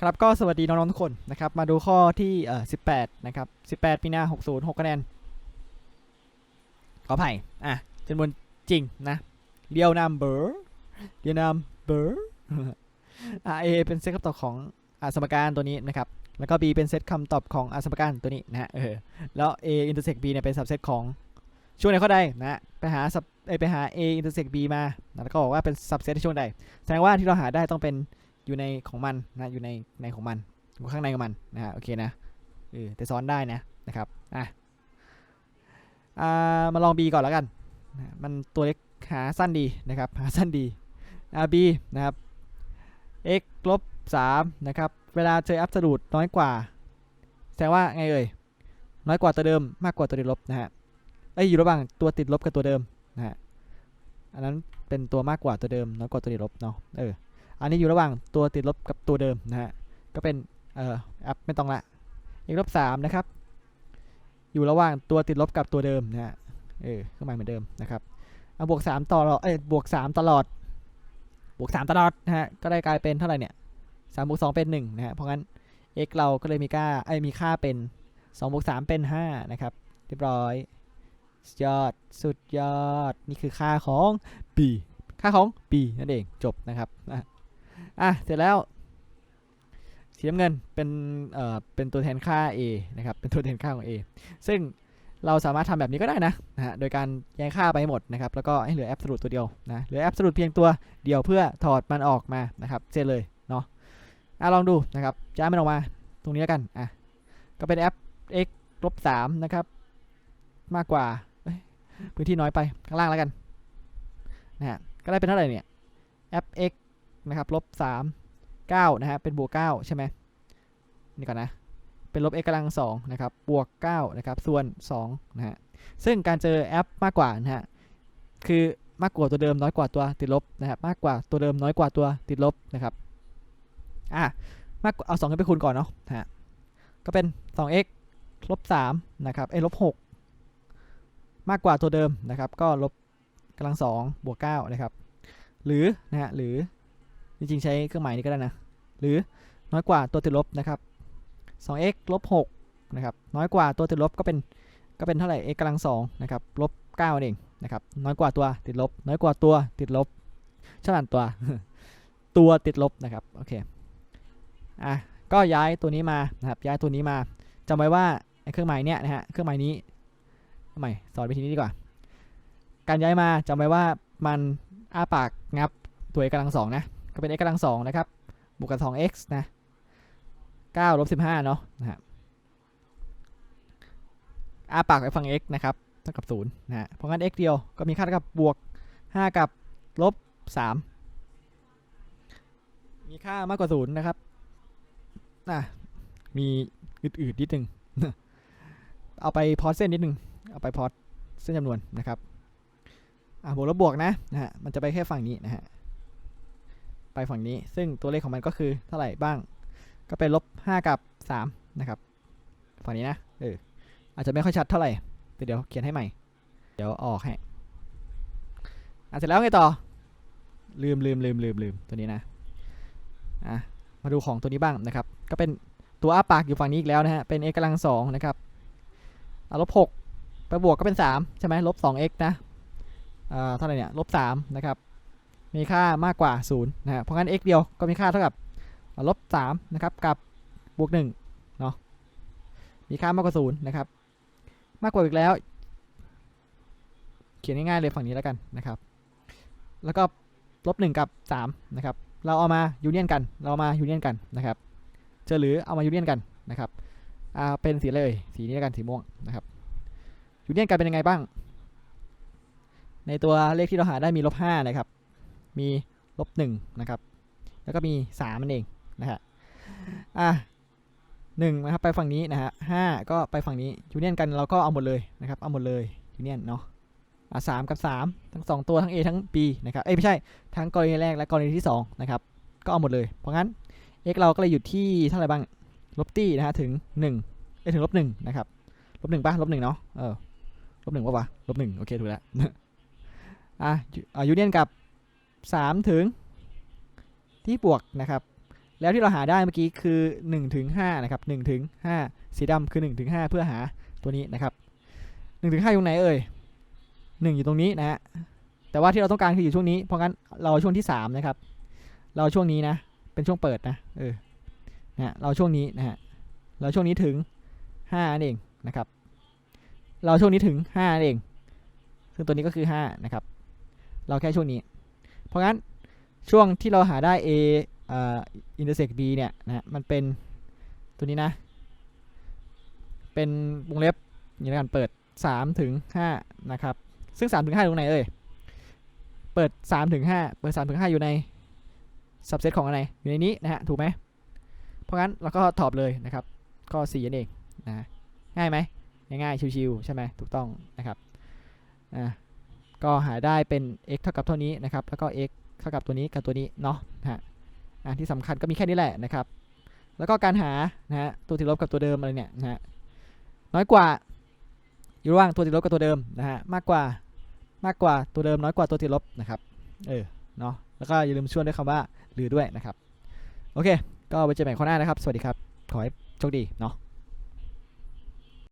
ครับก็สวัสดีน้องๆทุกคนนะครับ มาดูข้อที่เอ่อ18 นะครับ 18 ปีหน้า 60 6คะแนน ขออภัยอะจำนวนจริงนะเรียวนัมเบอร์เรียวนัมเบอร์อะ A เป็นเซตคำตอบของอะสมการตัวนี้นะครับ แล้วก็ B เป็นเซตคำตอบของอะสมการตัวนี้นะเออแล้ว A intersect B เนี่ยเป็น subset ของช่วงไหนข้อใดนะฮะไปหา sub เอ้ยไปหา A intersect B มาแล้วก็บอกว่าเป็น subset ในช่วงใดแสดงว่าที่เราหาได้ต้องเป็น อยู่ในของมันนะอยู่ในในของมันอยู่ข้างในของมันนะฮะโอเคนะเออแต่ซ้อนได้นะนะครับอะอ่ามาลอง B ก่อนแล้วกันนะมันตัวเล็กหาสั้นดีนะครับหาสั้นดีอ่า B นะครับ x ลบ3นะครับเวลาเจอ absolute น้อยกว่าแสดงว่าไงเอ่ยน้อยกว่าตัวเดิมมากกว่าตัวติดลบนะฮะเอ้อยู่ระหว่างตัวติดลบกับตัวเดิมนะฮะอันนั้นเป็นตัวมากกว่าตัวเดิมน้อยกว่าตัวติดลบเนาะเออ อันนี้อยู่ระหว่างตัวติดลบกับตัวเดิมนะฮะ ก็เป็นเอ่อแอปไม่ต้องละ x ลบสามนะครับ อยู่ระหว่างตัวติดลบกับตัวเดิมนะฮะ เออเครื่องหมายเหมือนเดิมนะครับ เอาบวกสามต่อเอ้ยบวกสามตลอด บวกสามตลอดนะฮะ ก็ได้กลายเป็นเท่าไหร่เนี่ยสามบวกสองเป็นหนึ่งนะฮะ เพราะงั้น x เราก็เลยมีค่าไอ้ยมีค่าเป็นสองบวกสามเป็นห้านะครับ เรียบร้อยสุดยอด สุดยอด นี่คือค่าของ b ค่าของ b นั่นเอง จบนะครับ อะ เสร็จแล้วสีน้ำเงินเป็นเอ่อเป็นตัวแทนค่า a นะครับเป็นตัวแทนค่าของ a ซึ่งเราสามารถทำแบบนี้ก็ได้นะนะฮะโดยการแยกค่าไปหมดนะครับแล้วก็ให้เหลือ absolute ตัวเดียวนะเหลือ absolute เพียงตัวเดียวเพื่อถอดมันออกมานะครับเสร็จเลยเนาะอะลองดูนะครับย้ายมันออกมาตรงนี้แล้วกันอะก็เป็น f x ลบ3นะครับมากกว่าพื้นที่น้อยไปข้างล่างแล้วกันนะฮะก็ได้เป็นเท่าไหร่เนี่ย f x นะครับลบสามเก้านะฮะเป็นบวกเก้าใช่ไหมนี่ก่อนนะเป็นลบ x กำลังสองนะครับบวกเก้านะครับส่วนสองนะฮะซึ่งการเจอแอปมากกว่านะฮะคือมากกว่าตัวเดิมน้อยกว่าตัวติดลบนะครับมากกว่าตัวเดิมน้อยกว่าตัวติดลบนะครับอะมากกว่าเอาสองกันไปคูณก่อนเนาะนะฮะก็เป็น 2x ลบสามนะครับเอ้ลบหกมากกว่าตัวเดิมนะครับ ก็ลบกำลังสองบวกเก้านะครับ หรือนะฮะหรือ จริงๆใช้เครื่องหมายนี้ก็ได้นะ หรือน้อยกว่าตัวติดลบนะครับ 2x ลบ6นะครับ น้อยกว่าตัวติดลบก็เป็นก็เป็นเท่าไหร่ x กำลัง2นะครับ ลบ9นั่นเองนะครับ น้อยกว่าตัวติดลบ น้อยกว่าตัวติดลบฉลาดตัว ตัวติดลบนะครับ โอเค อะ ก็ย้ายตัวนี้มานะครับ ย้ายตัวนี้มาจำไว้ว่าเครื่องหมายเนี้ยนะฮะ เครื่องหมายนี้ทำไมสอนวิธีนี้ดีกว่า การย้ายมาจำไว้ว่ามันอ้าปากงับตัว x กำลังสองนะ ก็เป็น x กำลังสองนะครับ บวกกับ 2x นะ9ลบ15 เนาะนะฮะอาปากไปฝั่ง x นะครับเท่ากับ0นะฮะเพราะงั้น x เดียวก็มีค่าเท่ากับบวก 5 กับลบ 3 มีค่ามากกว่า 0 นะครับอะมีอืดๆนิดนึง เอาไปพอดเส้นนิดนึง เอาไปพอดเส้นจำนวนนะครับ อะบวกลบบวกนะนะฮะ มันจะไปแค่ฝั่งนี้นะฮะ ไปฝั่งนี้ ซึ่งตัวเลขของมันก็คือเท่าไหร่บ้าง ก็เป็นลบ 5 กับ 3 นะครับ ฝั่งนี้นะเอออาจจะไม่ค่อยชัดเท่าไหร่แต่เดี๋ยวเขียนให้ใหม่ เดี๋ยวออกให้อะเสร็จแล้วไงต่อ ลืมลืมลืมลืมลืมตัวนี้นะอะมาดูของตัวนี้บ้างนะครับ ก็เป็นตัวอ้าปากอยู่ฝั่งนี้อีกแล้วนะฮะ เป็น x กำลังสองนะครับลบ6ไปบวกก็เป็น 3 ใช่ไหมลบ 2x นะอ่าเท่าไหร่เนี่ยลบสามนะครับ มีค่ามากกว่าศูนย์นะฮะเพราะงั้น x เดียวก็มีค่าเท่ากับลบสามนะครับกับบวกหนึ่งเนาะมีค่ามากกว่าศูนย์นะครับมากกว่าอีกแล้ว เขียนง่ายๆเลยฝั่งนี้แล้วกันนะครับ แล้วก็ลบหนึ่งกับสามนะครับเราเอามายูเนียนกัน เราเอามายูเนียนกันนะครับเจอหรือเอามายูเนียนกันนะครับอ่าเป็นสีอะไรเลยสีนี้แล้วกันสีม่วงนะครับยูเนียนกันเป็นยังไงบ้าง ในตัวเลขที่เราหาได้มีลบห้านะครับ มีลบหนึ่งนะครับ แล้วก็มีสามมันเองนะฮะอะหนึ่งนะครับไปฝั่งนี้นะฮะห้าก็ไปฝั่งนี้ยูเนียนกันเราก็เอาหมดเลยนะครับเอาหมดเลยยูเนียนเนาะอะสามกับสามทั้งสองตัวทั้ง A ทั้ง B นะครับเอ้ยไม่ใช่ทั้งกรณีแรกและกรณีที่สองนะครับก็เอาหมดเลย เพราะงั้น x เราก็เลยอยู่ที่เท่าไหร่บ้างลบตี้นะฮะถึงหนึ่งเอ้ยถึงลบหนึ่งนะครับลบหนึ่งป่ะลบหนึ่งเนาะเออลบหนึ่งป่ะวะลบหนึ่งโอเคถูกแล้วอะยูเนียนกับ 3 ถึงที่บวกนะครับ แล้วที่เราหาได้เมื่อกี้คือ1ถึง5นะครับ1ถึง5สีดำคือ1ถึง5เพื่อหาตัวนี้นะครับ1ถึง5อยู่ไหนเอ่ย1 อยู่ตรงนี้นะฮะแต่ว่าที่เราต้องการคืออยู่ช่วงนี้ เพราะงั้นเราช่วงที่3นะครับ เราช่วงนี้นะ เป็นช่วงเปิดนะเออนะเราเอาช่วงนี้นะฮะเราช่วงนี้ถึง5นั่นเองนะครับ เราช่วงนี้ถึง5นั่นเองซึ่งตัวนี้ก็คือ5นะครับ เราแค่ช่วงนี้ เพราะงั้นช่วงที่เราหาได้ a อ่อ intersect b เนี่ยนะมันเป็นตัวนี้นะ เป็นวงเล็บอย่างนี้กันเปิด3ถึง5นะครับ ซึ่ง3ถึง5อยู่ตรงไหนเอ่ยเปิด3ถึง5เปิด3ถึง5อยู่ใน subset ของอะไรอยู่ในนี้นะฮะถูกไหมเพราะงั้นเราก็ตอบเลยนะครับก็4นั่นเองนะง่ายไหมง่ายๆชิวๆใช่ไหมถูกต้องนะครับอะ ก็หาได้เป็น x เท่ากับเท่านี้นะครับแล้วก็ x เท่ากับตัวนี้กับตัวนี้เนาะฮะอะที่สำคัญก็มีแค่นี้แหละนะครับ แล้วก็การหานะฮะตัวติดลบกับตัวเดิมอะไรเนี่ยนะฮะน้อยกว่าอยู่ระหว่างตัวติดลบกับตัวเดิมนะฮะมากกว่ามากกว่าตัวเดิมน้อยกว่าตัวติดลบนะครับเออเนาะแล้วก็อย่าลืมชวนด้วยคำว่าหรือด้วยนะครับ โอเค ก็ไว้เจอกันใหม่ข้อหน้านะครับ สวัสดีครับ ขอให้โชคดีเนาะ